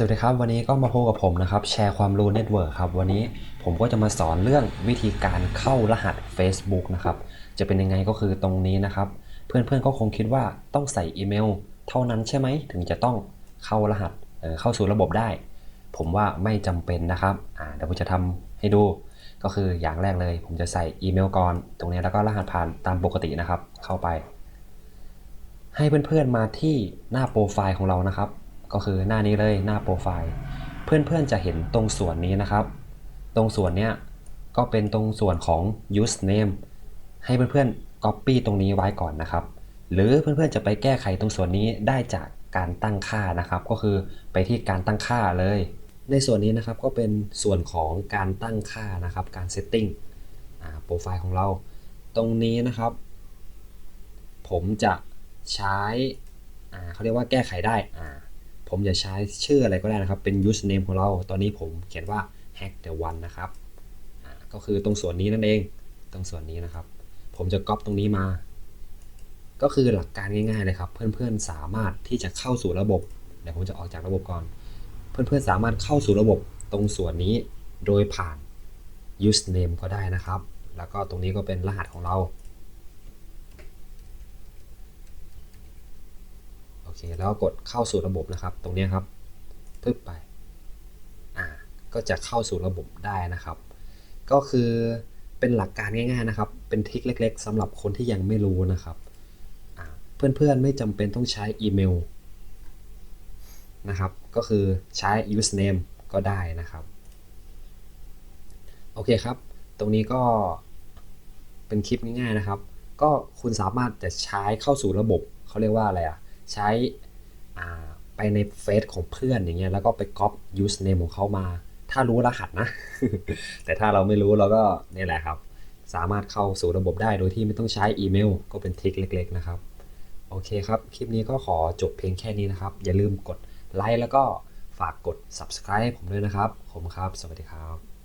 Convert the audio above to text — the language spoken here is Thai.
สวัสดีครับ วันนี้ก็มาพบกับผมนะครับแชร์ความรู้เน็ตเวิร์กครับ วันนี้ผมก็จะมาสอนเรื่องวิธีการเข้ารหัส Facebook นะครับ จะเป็นยังไงก็คือตรงนี้นะครับ เพื่อนๆก็คงคิดว่าต้องใส่อีเมล เท่านั้นใช่ไหมถึงจะต้องเข้ารหัสเเข้าสู่ระบบได้ ผมว่าไม่จำเป็นนะครับอ่าเดี๋ยวผมจะทำให้ดูก็คืออย่างแรกเลย ผมจะใส่อีเมลก่อน ตรงนี้แล้วก็รหัสผ่านตามปกตินะครับ เข้าไป ให้เพื่อนๆมาที่หน้าโปรไฟล์ของเรานะครับ ก็คือหน้านี้เลยหน้าโปรไฟล์ เพื่อนๆจะเห็นตรงส่วนนี้นะครับ ตรงส่วนเนี้ยก็เป็นตรงส่วนของ username ให้เพื่อนๆ copy ตรงนี้ไว้ก่อนนะครับ หรือเพื่อนๆจะไปแก้ไขตรงส่วนนี้ได้จากการตั้งค่านะครับ ก็คือไปที่การตั้งค่าเลย ในส่วนนี้นะครับก็เป็นส่วนของการตั้งค่านะครับ การ setting โปรไฟล์ของเรา ตรงนี้นะครับ ผมจะใช้เขาเรียกว่าแก้ไขได้อ่า ผมจะใช้ชื่ออะไรก็ได้นะครับ เป็น username ของเรา ตอนนี้ผมเขียนว่า hack the one นะครับก็คือตรงส่วนนี้นั่นเอง ตรงส่วนนี้นะครับ ผมจะก๊อปตรงนี้มา ก็คือหลักการง่ายๆเลยครับ เพื่อนๆสามารถที่จะเข้าสู่ระบบ เดี๋ยวผมจะออกจากระบบก่อน เพื่อนๆสามารถเข้าสู่ระบบตรงส่วนนี้โดยผ่าน username ก็ได้นะครับ แล้วก็ตรงนี้ก็เป็นรหัสของเรา โอ เคแล้วกดเข้าสู่ระบบนะครับ ตรงนี้ครับปึ๊บไปอ่าก็จะเข้าสู่ระบบได้นะครับ ก็คือเป็นหลักการง่าย ๆนะครับ เป็นทริคเล็ก ๆสำหรับคนที่ยังไม่รู้นะครับเพื่อนๆไม่จำเป็นต้องใช้อีเมลนะครับ ก็คือใช้ username ก็ได้นะครับ โอเคครับ ตรงนี้ก็เป็นคลิปง่ายๆนะครับ ก็คุณสามารถจะใช้เข้าสู่ระบบเขาเรียกว่าอะไรอะ ใช้ไปในเฟซของเพื่อนอย่างเงี้ยแล้วก็ไปก๊อป username ของเขามา ถ้ารู้รหัสนะ แต่ถ้าเราไม่รู้เราก็นี่แหละครับ สามารถเข้าสู่ระบบได้โดยที่ไม่ต้องใช้อีเมล ก็เป็นทริคเล็ก ๆ นะครับ โอเคครับ คลิปนี้ก็ขอจบเพียงแค่นี้นะครับ อย่าลืมกดไลค์แล้วก็ฝากกด subscribe ให้ผมด้วยนะครับ ผมครับ สวัสดีครับ